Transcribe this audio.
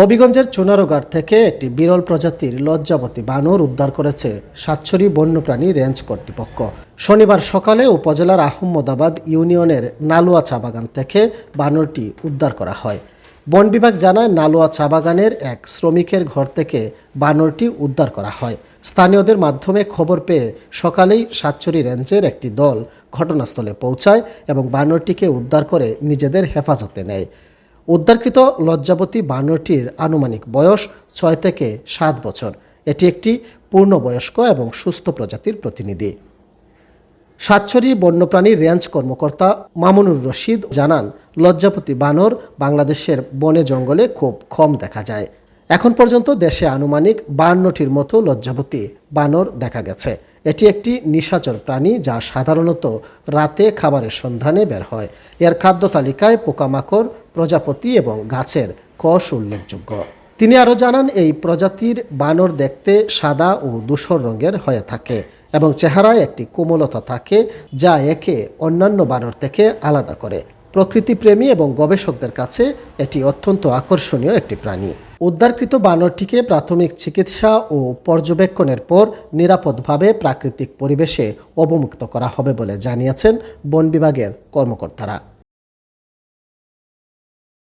হবিগঞ্জের চুনারোঘাট থেকে একটি বিরল প্রজাতির লজ্জাবতী বানর উদ্ধার করেছে সাতছড়ি বন্যপ্রাণী রেঞ্জ কর্তৃপক্ষ। শনিবার সকালে উপজেলার আহম্মদাবাদ ইউনিয়নের নালুয়া চা বাগান থেকে বানরটি উদ্ধার করা হয়। বন বিভাগ জানায়, নালুয়া চা বাগানের এক শ্রমিকের ঘর থেকে বানরটি উদ্ধার করা হয়। স্থানীয়দের মাধ্যমে খবর পেয়ে সকালেই সাতচুরি রেঞ্জের একটি দল ঘটনাস্থলে পৌঁছায় এবং বানরটিকে উদ্ধার করে নিজেদের হেফাজতে নেয়। উদ্ধারকৃত লজ্জাবতী বানরটির আনুমানিক বয়স ছয় থেকে সাত বছর। এটি একটি পূর্ণবয়স্ক এবং সুস্থ প্রজাতির প্রতিনিধি। সাতছড়ি বন্যপ্রাণী রেঞ্জ কর্মকর্তা মামুনুর রশিদ জানান লজ্জাপতি বানর বাংলাদেশের বনে জঙ্গলে খুব কম দেখা যায়। এখন পর্যন্ত দেশে আনুমানিক বান্নটির মতো লজ্জাপতি বানর দেখা গেছে। এটি একটি নিশাচর প্রাণী যা সাধারণত রাতে খাবারের সন্ধানে বের হয়। এর খাদ্য তালিকায় পোকামাকড় প্রজাপতি এবং গাছের কষ উল্লেখযোগ্য তিনি আরও জানান, এই প্রজাতির বানর দেখতে সাদা ও ধূসর রঙের হয়ে থাকে এবং চেহারায় একটি কোমলতা থাকে যা একে অন্যান্য বানর থেকে আলাদা করে। প্রকৃতিপ্রেমী এবং গবেষকদের কাছে এটি অত্যন্ত আকর্ষণীয় একটি প্রাণী। উদ্ধারকৃত বানরটিকে প্রাথমিক চিকিৎসা ও পর্যবেক্ষণের পর নিরাপদভাবে প্রাকৃতিক পরিবেশে অবমুক্ত করা হবে বলে জানিয়েছেন বন বিভাগের কর্মকর্তারা।